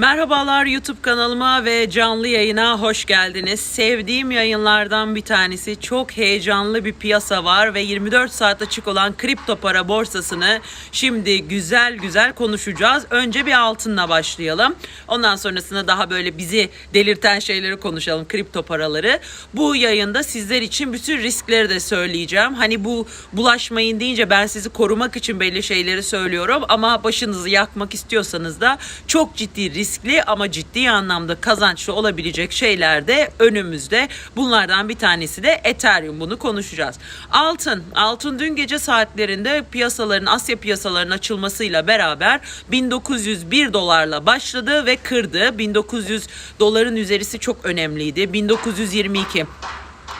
Merhabalar YouTube kanalıma ve canlı yayına hoş geldiniz. Sevdiğim yayınlardan bir tanesi çok heyecanlı bir piyasa var ve 24 saat açık olan kripto para borsasını şimdi güzel güzel konuşacağız. Önce bir altınla başlayalım. Ondan sonrasında daha böyle bizi delirten şeyleri konuşalım, kripto paraları. Bu yayında sizler için bütün riskleri de söyleyeceğim. Hani bu bulaşmayın deyince ben sizi korumak için belli şeyleri söylüyorum ama başınızı yakmak istiyorsanız da çok ciddi riskli ama ciddi anlamda kazançlı olabilecek şeyler de önümüzde. Bunlardan bir tanesi de Ethereum. Bunu konuşacağız. Altın. Altın dün gece saatlerinde piyasaların Asya piyasalarının açılmasıyla beraber 1901 dolarla başladı ve kırdı. 1900 doların üzerisi çok önemliydi. 1922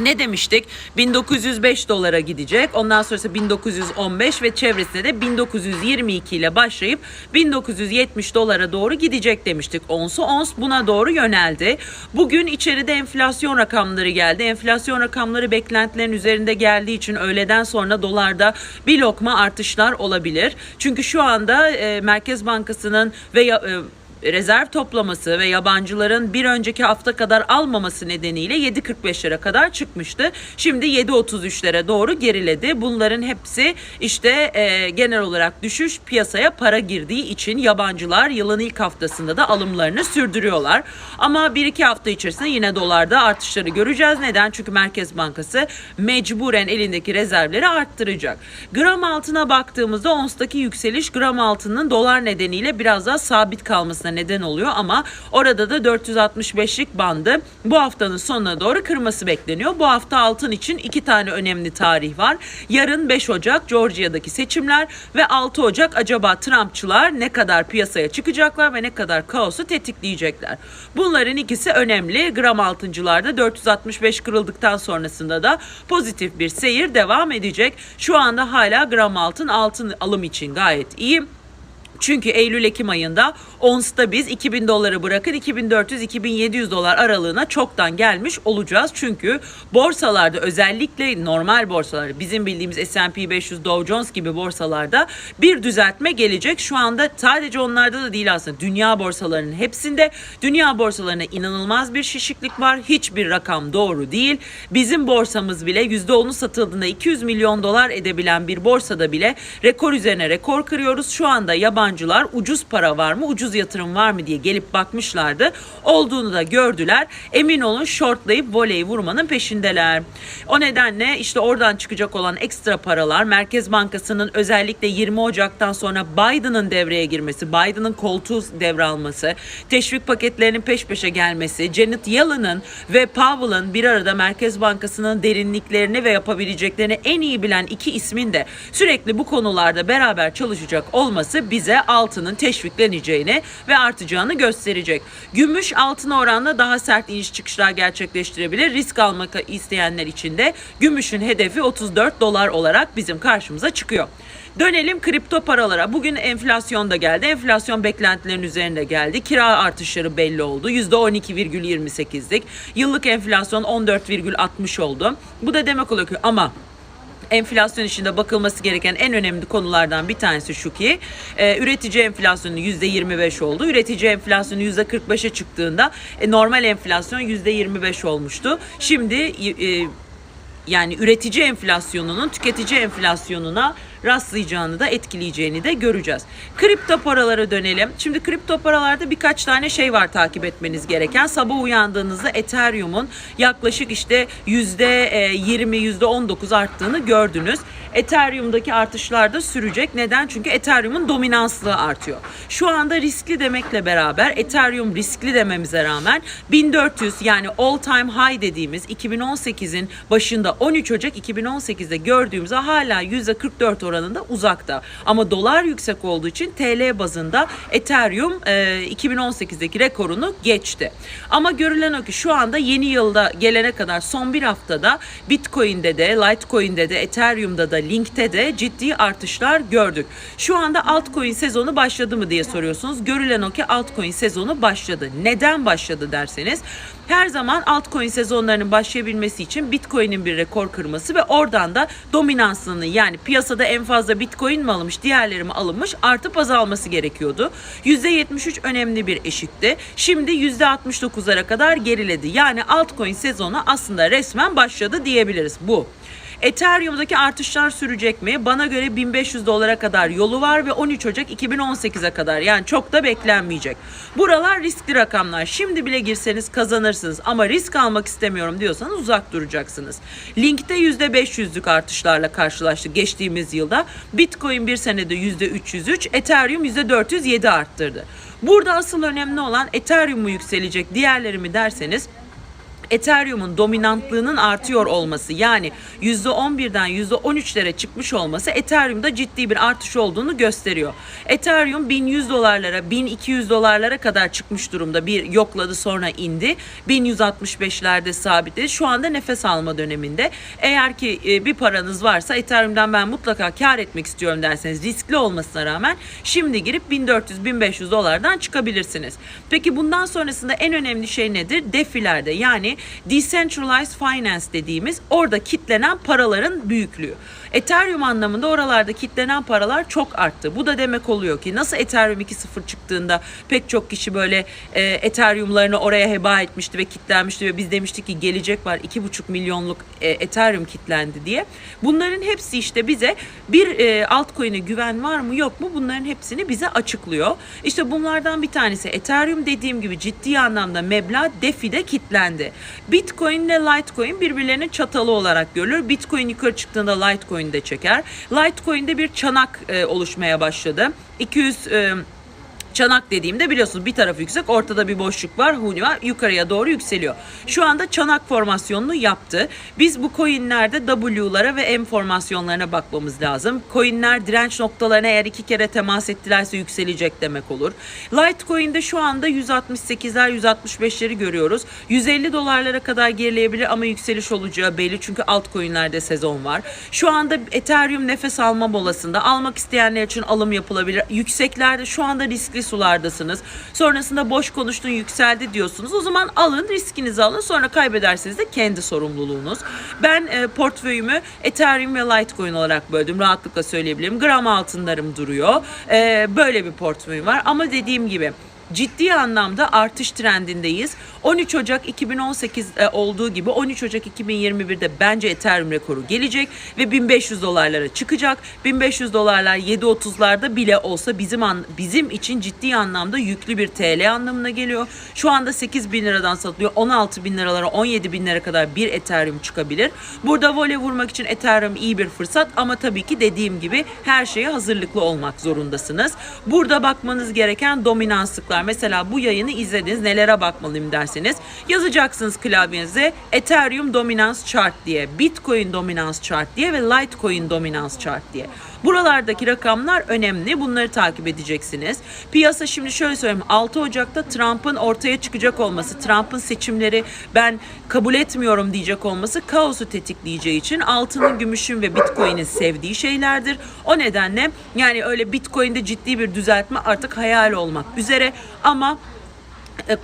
ne demiştik? 1905 dolara gidecek. Ondan sonrası 1915 ve çevresinde de 1922 ile başlayıp 1970 dolara doğru gidecek demiştik. Onsu ons buna doğru yöneldi. Bugün içeride enflasyon rakamları geldi. Enflasyon rakamları beklentilerin üzerinde geldiği için öğleden sonra dolarda bir lokma artışlar olabilir. Çünkü şu anda e, Merkez Bankası'nın ve e, rezerv toplaması ve yabancıların bir önceki hafta kadar almaması nedeniyle 7.45'lere kadar çıkmıştı. Şimdi 7.33'lere doğru geriledi. Bunların hepsi işte e, genel olarak düşüş piyasaya para girdiği için yabancılar yılın ilk haftasında da alımlarını sürdürüyorlar. Ama 1-2 hafta içerisinde yine dolarda artışları göreceğiz. Neden? Çünkü Merkez Bankası mecburen elindeki rezervleri arttıracak. Gram altına baktığımızda onstaki yükseliş gram altının dolar nedeniyle biraz daha sabit kalmasına neden oluyor ama orada da 465'lik bandı bu haftanın sonuna doğru kırması bekleniyor. Bu hafta altın için iki tane önemli tarih var. Yarın 5 Ocak Georgia'daki seçimler ve 6 Ocak acaba Trumpçılar ne kadar piyasaya çıkacaklar ve ne kadar kaosu tetikleyecekler. Bunların ikisi önemli. Gram altıncılarda 465 kırıldıktan sonrasında da pozitif bir seyir devam edecek. Şu anda hala gram altın altın alım için gayet iyi. Çünkü Eylül-Ekim ayında onsta biz 2000 doları bırakın 2400-2700 dolar aralığına çoktan gelmiş olacağız. Çünkü borsalarda özellikle normal borsalar bizim bildiğimiz S&P 500 Dow Jones gibi borsalarda bir düzeltme gelecek. Şu anda sadece onlarda da değil aslında dünya borsalarının hepsinde dünya borsalarına inanılmaz bir şişiklik var. Hiçbir rakam doğru değil. Bizim borsamız bile %10'u satıldığında 200 milyon dolar edebilen bir borsada bile rekor üzerine rekor kırıyoruz. Şu anda yabancılar ucuz para var mı, ucuz yatırım var mı diye gelip bakmışlardı. Olduğunu da gördüler. Emin olun shortlayıp voleyi vurmanın peşindeler. O nedenle işte oradan çıkacak olan ekstra paralar Merkez Bankası'nın özellikle 20 Ocak'tan sonra Biden'ın devreye girmesi, Biden'ın koltuğu devralması, teşvik paketlerinin peş peşe gelmesi, Janet Yellen'ın ve Powell'ın bir arada Merkez Bankası'nın derinliklerini ve yapabileceklerini en iyi bilen iki ismin de sürekli bu konularda beraber çalışacak olması bize altının teşvikleneceğini ve artacağını gösterecek. Gümüş altına oranla daha sert iniş çıkışlar gerçekleştirebilir. Risk almak isteyenler için de gümüşün hedefi 34 dolar olarak bizim karşımıza çıkıyor. Dönelim kripto paralara. Bugün enflasyon da geldi. Enflasyon beklentilerin üzerinde geldi. Kira artışları belli oldu. %12,28'lik. Yıllık enflasyon 14,60 oldu. Bu da demek oluyor ki ama enflasyon içinde bakılması gereken en önemli konulardan bir tanesi şu ki e, üretici enflasyonu %25 oldu. Üretici enflasyonu %45'e çıktığında e, normal enflasyon %25 olmuştu. Şimdi e, yani üretici enflasyonunun tüketici enflasyonuna rastlayacağını da etkileyeceğini de göreceğiz. Kripto paralara dönelim. Şimdi kripto paralarda birkaç tane şey var takip etmeniz gereken. Sabah uyandığınızda Ethereum'un yaklaşık işte %20 %19 arttığını gördünüz. Ethereum'daki artışlar da sürecek. Neden? Çünkü Ethereum'un dominanslığı artıyor. Şu anda riskli demekle beraber Ethereum riskli dememize rağmen 1400 yani all time high dediğimiz 2018'in başında 13 Ocak 2018'de gördüğümüzde hala %44 oranında uzakta. Ama dolar yüksek olduğu için TL bazında Ethereum e, 2018'deki rekorunu geçti. Ama görülen o ki şu anda yeni yılda gelene kadar son bir haftada Bitcoin'de de, Litecoin'de de, Ethereum'da da, Link'te de ciddi artışlar gördük. Şu anda altcoin sezonu başladı mı diye soruyorsunuz. Görülen o ki altcoin sezonu başladı. Neden başladı derseniz her zaman altcoin sezonlarının başlayabilmesi için Bitcoin'in bir rekor kırması ve oradan da dominansını yani piyasada en fazla Bitcoin mi alınmış, diğerleri mi alınmış artıp azalması gerekiyordu. %73 önemli bir eşikti. Şimdi %69'lara kadar geriledi. Yani altcoin sezonu aslında resmen başladı diyebiliriz bu. Ethereum'daki artışlar sürecek mi? Bana göre 1500 dolara kadar yolu var ve 13 Ocak 2018'e kadar yani çok da beklenmeyecek. Buralar riskli rakamlar. Şimdi bile girseniz kazanırsınız ama risk almak istemiyorum diyorsanız uzak duracaksınız. Link'te %500'lük artışlarla karşılaştık geçtiğimiz yılda. Bitcoin bir senede %303, Ethereum %407 arttırdı. Burada asıl önemli olan Ethereum mu yükselecek, diğerleri mi derseniz Ethereum'un dominantlığının artıyor olması yani %11'den %13'lere çıkmış olması Ethereum'da ciddi bir artış olduğunu gösteriyor. Ethereum 1100 dolarlara 1200 dolarlara kadar çıkmış durumda. Bir yokladı sonra indi. 1165'lerde sabitledi. Şu anda nefes alma döneminde. Eğer ki e, bir paranız varsa Ethereum'dan ben mutlaka kar etmek istiyorum derseniz riskli olmasına rağmen şimdi girip 1400-1500 dolardan çıkabilirsiniz. Peki bundan sonrasında en önemli şey nedir? Defilerde yani decentralized finance dediğimiz orada kitlenen paraların büyüklüğü. Ethereum anlamında oralarda kitlenen paralar çok arttı. Bu da demek oluyor ki nasıl Ethereum 2.0 çıktığında pek çok kişi böyle e, Ethereum'larını oraya heba etmişti ve kitlenmişti ve biz demiştik ki gelecek var 2.5 milyonluk e, Ethereum kitlendi diye. Bunların hepsi işte bize bir e, altcoin'e güven var mı yok mu bunların hepsini bize açıklıyor. İşte bunlardan bir tanesi Ethereum dediğim gibi ciddi anlamda meblağ DeFi'de kitlendi. Bitcoin ile Litecoin birbirlerinin çatalı olarak görülür. Bitcoin yukarı çıktığında Litecoin de çeker. Litecoin'de bir çanak e, oluşmaya başladı. 200 e, Çanak dediğimde biliyorsunuz bir tarafı yüksek ortada bir boşluk var huni var yukarıya doğru yükseliyor. Şu anda çanak formasyonunu yaptı. Biz bu coinlerde W'lara ve M formasyonlarına bakmamız lazım. Coinler direnç noktalarına eğer iki kere temas ettilerse yükselecek demek olur. Litecoin'de şu anda 168'ler 165'leri görüyoruz. 150 dolarlara kadar gerileyebilir ama yükseliş olacağı belli çünkü altcoin'lerde sezon var. Şu anda Ethereum nefes alma molasında. Almak isteyenler için alım yapılabilir. Yükseklerde şu anda riskli sulardasınız. Sonrasında boş konuştun yükseldi diyorsunuz. O zaman alın riskinizi alın sonra kaybederseniz de kendi sorumluluğunuz. Ben e, portföyümü Ethereum ve Litecoin olarak böldüm. Rahatlıkla söyleyebilirim. Gram altınlarım duruyor. E, böyle bir portföyüm var ama dediğim gibi ciddi anlamda artış trendindeyiz. 13 Ocak 2018 e, olduğu gibi 13 Ocak 2021'de bence Ethereum rekoru gelecek ve 1500 dolarlara çıkacak. 1500 dolarlar 7.30'larda bile olsa bizim an, bizim için ciddi anlamda yüklü bir TL anlamına geliyor. Şu anda 8 bin liradan satılıyor. 16 bin liralara 17 bin lira kadar bir Ethereum çıkabilir. Burada voley vurmak için Ethereum iyi bir fırsat ama tabii ki dediğim gibi her şeye hazırlıklı olmak zorundasınız. Burada bakmanız gereken dominanslıklar. Mesela bu yayını izlediniz nelere bakmalıyım derseniz yazacaksınız klavyenize Ethereum Dominance Chart diye, Bitcoin Dominance Chart diye ve Litecoin Dominance Chart diye. Buralardaki rakamlar önemli. Bunları takip edeceksiniz. Piyasa şimdi şöyle söyleyeyim. 6 Ocak'ta Trump'ın ortaya çıkacak olması, Trump'ın seçimleri ben kabul etmiyorum diyecek olması kaosu tetikleyeceği için altının, gümüşün ve Bitcoin'in sevdiği şeylerdir. O nedenle yani öyle Bitcoin'de ciddi bir düzeltme artık hayal olmak üzere ama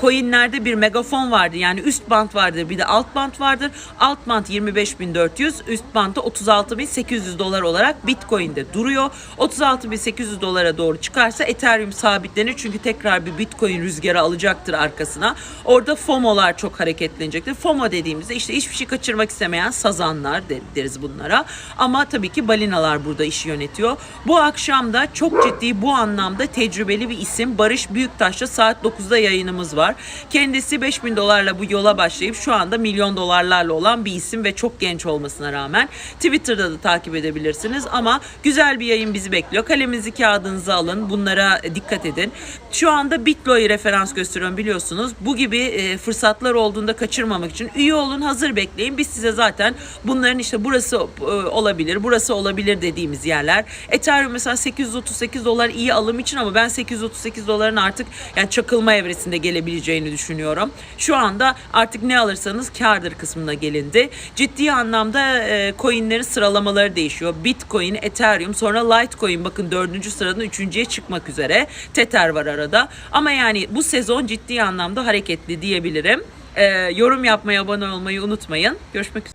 coinlerde bir megafon vardı. Yani üst band vardır bir de alt band vardır. Alt band 25.400, üst band da 36.800 dolar olarak Bitcoin'de duruyor. 36.800 dolara doğru çıkarsa Ethereum sabitlenir. Çünkü tekrar bir Bitcoin rüzgarı alacaktır arkasına. Orada FOMO'lar çok hareketlenecektir. FOMO dediğimizde işte hiçbir şey kaçırmak istemeyen sazanlar deriz bunlara. Ama tabii ki balinalar burada işi yönetiyor. Bu akşam da çok ciddi bu anlamda tecrübeli bir isim Barış Büyüktaş'la saat 9'da yayınımız var. Kendisi 5000 dolarla bu yola başlayıp şu anda milyon dolarlarla olan bir isim ve çok genç olmasına rağmen Twitter'da da takip edebilirsiniz ama güzel bir yayın bizi bekliyor. Kalemizi kağıdınızı alın. Bunlara dikkat edin. Şu anda Bitlo'yu referans gösteriyorum biliyorsunuz. Bu gibi e, fırsatlar olduğunda kaçırmamak için üye olun, hazır bekleyin. Biz size zaten bunların işte burası e, olabilir, burası olabilir dediğimiz yerler. Ethereum mesela 838 dolar iyi alım için ama ben 838 doların artık yani çakılma evresinde gelebileceğini düşünüyorum. Şu anda artık ne alırsanız kardır kısmına gelindi. Ciddi anlamda e, coinlerin sıralamaları değişiyor. Bitcoin, Ethereum, sonra Litecoin bakın dördüncü sıradan üçüncüye çıkmak üzere. Tether var arada. Ama yani bu sezon ciddi anlamda hareketli diyebilirim. E, yorum yapmayı, abone olmayı unutmayın. Görüşmek üzere.